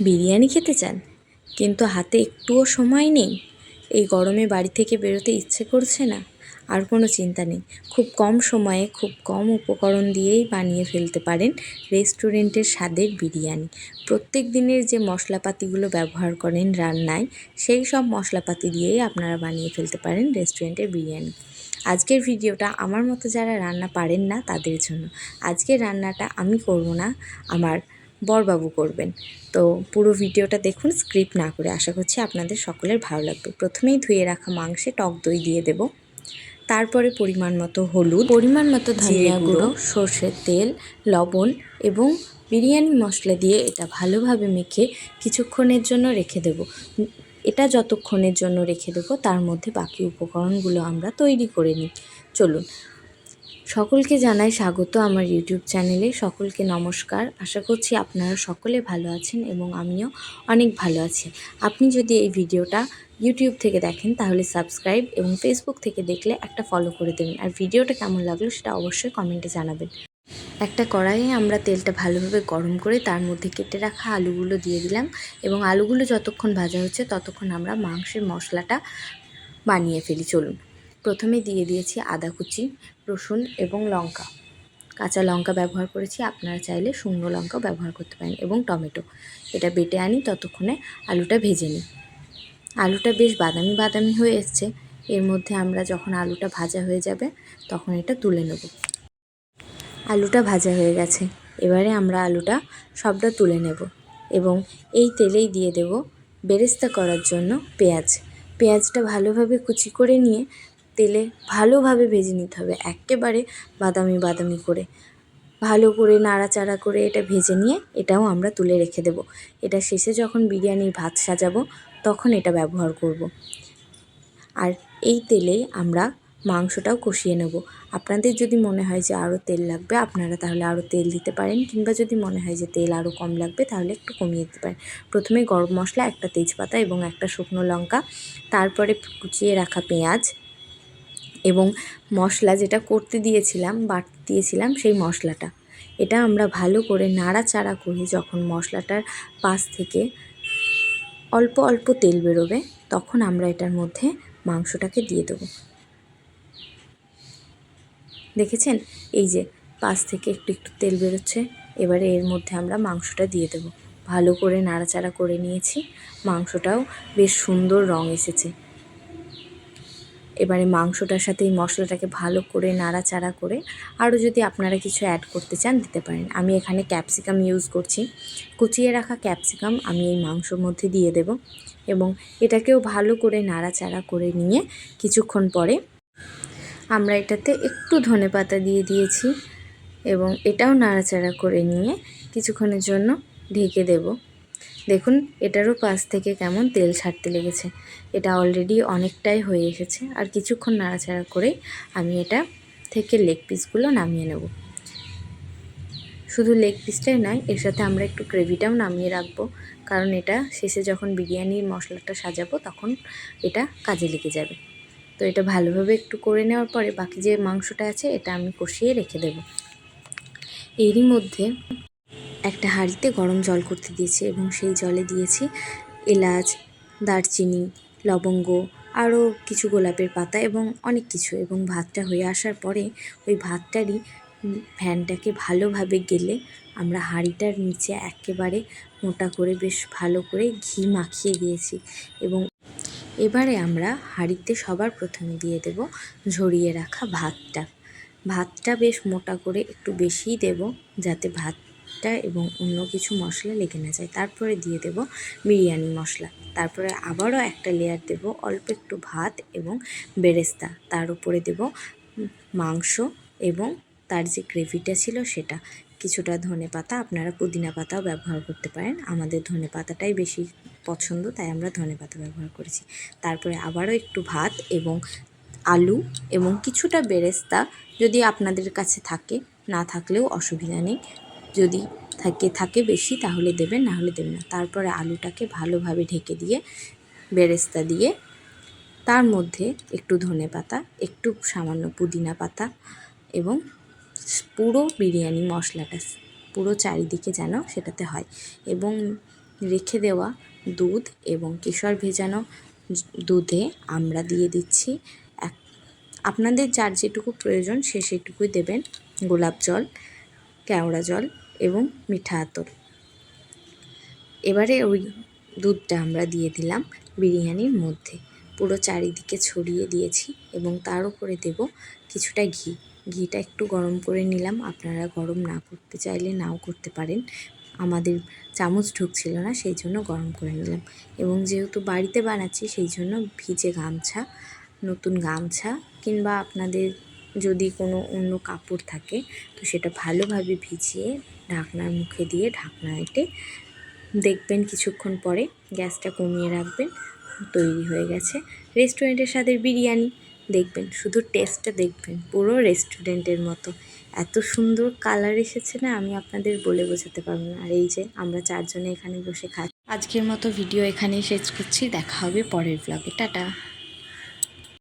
বিরিয়ানি খেতে চান? কিন্তু হাতে একটুও সময় নেই। এই গরমে বাড়ি থেকে বেরোতে ইচ্ছে করছে না। আর কোনো চিন্তা নেই। খুব কম সময়ে খুব কম উপকরণ দিয়েই বানিয়ে ফেলতে পারেন রেস্টুরেন্টের স্বাদের বিরিয়ানি। প্রত্যেক দিনের যে মশলাপাতিগুলো ব্যবহার করেন রান্নায়, সেই সব মশলাপাতি দিয়েই আপনারা বানিয়ে ফেলতে পারেন রেস্টুরেন্টের বিরিয়ানি। আজকের ভিডিওটা আমার মতো যারা রান্না পারেন না তাদের জন্য। আজকের রান্নাটা আমি করব না। আমার বরবাবু করবেন। তো পুরো ভিডিওটা দেখুন স্ক্রিপ্ট না করে। আশা করছি আপনাদের সকলের ভালো লাগবে। প্রথমেই ধুয়ে রাখা মাংসে টক দই দিয়ে দেব। তারপরে পরিমাণ মতো হলুদ পরিমাণ মতো ধনিয়া গুঁড়ো সর্ষের তেল লবণ এবং বিরিয়ানি মশলা দিয়ে এটা ভালোভাবে মেখে কিছুক্ষণের জন্য রেখে দেব। এটা যতক্ষণের জন্য রেখে দেবো তার মধ্যে বাকি উপকরণগুলো আমরা তৈরি করে নিই। চলুন সকলকে জানাই স্বাগত আমার ইউটিউব চ্যানেলে সকলকে নমস্কার। আশা করছি আপনারা সকলে ভালো আছেন এবং আমিও অনেক ভালো আছি। আপনি যদি এই ভিডিওটা ইউটিউব থেকে দেখেন, তাহলে সাবস্ক্রাইব এবং ফেসবুক থেকে দেখলে একটা ফলো করে দেবেন। আর ভিডিওটা কেমন লাগল সেটা অবশ্যই কমেন্টে জানাবেন। একটা কড়াইয়ে আমরা তেলটা ভালোভাবে গরম করে তার মধ্যে কেটে রাখা আলুগুলো দিয়ে দিলাম এবং আলুগুলো যতক্ষণ ভাজা হচ্ছে ততক্ষণ আমরা মাংসের মশলাটা বানিয়ে ফেলি। চলুন। প্রথমে দিয়ে দিয়েছি আদা কুচি, রসুন এবং লঙ্কা। কাঁচা লঙ্কা ব্যবহার করেছি, আপনারা চাইলে শুকনো লঙ্কাও ব্যবহার করতে পারেন এবং টমেটো। এটা বেটে আনি ততক্ষণে আলুটা ভেজে নিই। আলুটা বেশ বাদামি বাদামি হয়ে এসছে। এর মধ্যে আমরা যখন আলুটা ভাজা হয়ে যাবে, তখন এটা তুলে নেব। আলুটা ভাজা হয়ে গেছে। এবারে আমরা আলুটা সবটা তুলে নেব এবং এই তেলেই দিয়ে দেব বেরেস্তা করার জন্য পেঁয়াজ। পেঁয়াজটা ভালোভাবে কুচি করে নিয়ে তেলে ভালোভাবে ভেজে নিতে হবে একেবারে বাদামি বাদামি করে। ভালো করে নাড়াচাড়া করে এটা ভেজে নিয়ে এটাও আমরা তুলে রেখে দেব। এটা শেষে যখন বিরিয়ানির ভাত সাজাবো তখন এটা ব্যবহার করব। আর এই তেলে আমরা মাংসটাও কষিয়ে নেব। আপনাদের যদি মনে হয় যে আরও তেল লাগবে, আপনারা তাহলে আরও তেল দিতে পারেন কিংবা যদি মনে হয় যে তেল আরও কম লাগবে তাহলে একটু কমিয়ে দিতে পারেন। প্রথমে গরম মশলা, একটা তেজপাতা এবং একটা শুকনো লঙ্কা, তারপরে কুচিয়ে রাখা পেঁয়াজ এবং মশলা যেটা করতে দিয়েছিলাম বাটতে দিয়েছিলাম সেই মশলাটা। এটা আমরা ভালো করে নাড়াচাড়া করে যখন মশলাটার পাশ থেকে অল্প অল্প তেল বেরোবে, তখন আমরা এটার মধ্যে মাংসটাকে দিয়ে দেবো। দেখেছেন? এই যে পাশ থেকে একটু একটু তেল বেরোচ্ছে, এবারে এর মধ্যে আমরা মাংসটা দিয়ে দেবো। ভালো করে নাড়াচাড়া করে নিয়েছি, মাংসটাও বেশ সুন্দর রং এসেছে। এবারে মাংসটার সাথে এই মশলাটাকে ভালো করে নাড়াচাড়া করে আরও যদি আপনারা কিছু অ্যাড করতে চান দিতে পারেন। আমি এখানে ক্যাপসিকাম ইউজ করছি। কুচিয়ে রাখা ক্যাপসিকাম আমি এই মাংসর মধ্যে দিয়ে দেব এবং এটাকেও ভালো করে নাড়াচাড়া করে নিয়ে কিছুক্ষণ পরে আমরা এটাতে একটু ধনে পাতা দিয়ে দিয়েছি এবং এটাও নাড়াচাড়া করে নিয়ে কিছুক্ষণের জন্য ঢেকে দেব। দেখুন, এটারও পাশ থেকে কেমন তেল ছাড়তে লেগেছে। এটা অলরেডি অনেকটাই হয়ে এসেছে। আর কিছুক্ষণ নাড়াচাড়া করে আমি এটা থেকে লেগ পিসগুলো নামিয়ে নেব। শুধু লেগ পিসটাই নয়, এর সাথে আমরা একটু গ্রেভিটাও নামিয়ে রাখব। কারণ এটা শেষে যখন বিরিয়ানির মশলাটা সাজাবো, তখন এটা কাজে লেগে যাবে। তো এটা ভালোভাবে একটু করে নেওয়ার পরে বাকি যে মাংসটা আছে, এটা আমি কষিয়ে রেখে দেব। এরই মধ্যে একটা হাঁড়িতে গরম জল করতে দিয়েছি এবং সেই জলে দিয়েছি এলাচ, দারচিনি, লবঙ্গ, আরও কিছু গোলাপের পাতা এবং অনেক কিছু এবং ভাতটা হয়ে আসার পরে ওই ভাতটারই ফ্যানটাকে ভালোভাবে গেলে আমরা হাঁড়িটার নিচে একেবারে মোটা করে বেশ ভালো করে ঘি মাখিয়ে দিয়েছি এবং এবারে আমরা হাঁড়িতে সবার প্রথমে দিয়ে দেব ঝরিয়ে রাখা ভাতটা। ভাতটা বেশ মোটা করে একটু বেশিই দেব যাতে ভাতটা এবং অন্য কিছু মশলা লেগে না যায়। তারপরে দিয়ে দেব বিরিয়ানি মশলা। তারপরে আবারও একটা লেয়ার দেব অল্প একটু ভাত এবং বেরেস্তা। তার উপরে দেব মাংস এবং তার যে গ্রেভিটা ছিল সেটা। কিছুটা ধনে পাতা, আপনারা পুদিনা পাতাও ব্যবহার করতে পারেন। আমাদের ধনে পাতাটাই বেশি পছন্দ, তাই আমরা ধনে পাতা ব্যবহার করেছি। তারপরে আবারও একটু ভাত এবং আলু এবং কিছুটা বেরেস্তা যদি আপনাদের কাছে থাকে, না থাকলেও অসুবিধা নেই। যদি থাকে থাকে বেশি, তাহলে দেবেন না হলে দেবেন না। তারপরে আলুটাকে ভালোভাবে ঢেকে দিয়ে, বেরেস্তা দিয়ে, তার মধ্যে একটু ধনে পাতা, একটু সামান্য পুদিনা পাতা এবং পুরো বিরিয়ানি মশলাটা, পুরো চারিদিকে যেন সেটাতে হয় এবং রেখে দেওয়া দুধ এবং কেশর ভেজানো দুধে আমরা দিয়ে দিচ্ছি এক, আপনাদের যার যেটুকু প্রয়োজন সে সেটুকুই দেবেন। গোলাপ জল কেওড়া জল এবং মিঠা আতর। এবারে ওই দুধটা আমরা দিয়ে দিলাম বিরিয়ানির মধ্যে। পুরো চারিদিকে ছড়িয়ে দিয়েছি এবং তার উপরে দেব কিছুটা ঘি। ঘিটা একটু গরম করে নিলাম। আপনারা গরম না করতে চাইলে নাও করতে পারেন। আমাদের চামচ ঢুকছিল না, সেই জন্য গরম করে নিলাম। এবং যেহেতু বাড়িতে বানাচ্ছি, সেই জন্য ভিজে গামছা, নতুন গামছা কিংবা আপনাদের যদি কোনো অন্য কাপড় থাকে, তো সেটা ভালোভাবে ভিজিয়ে ঢাকনার মুখে দিয়ে ঢাকনা এঁটে দেখবেন কিছুক্ষণ পরে গ্যাসটা কমিয়ে রাখবেন, তৈরি হয়ে গেছে। রেস্টুরেন্টের স্বাদের বিরিয়ানি, দেখবেন, শুধু টেস্টটা দেখবেন, পুরো রেস্টুরেন্টের মতো। এত সুন্দর কালার এসেছে না, আমি আপনাদের বলে বোঝাতে পারব না। আর এই যে আমরা চারজনে এখানে বসে খাচ্ছি। আজকের মতো ভিডিও এখানেই শেষ করছি, দেখা হবে পরের ব্লগে টাটা!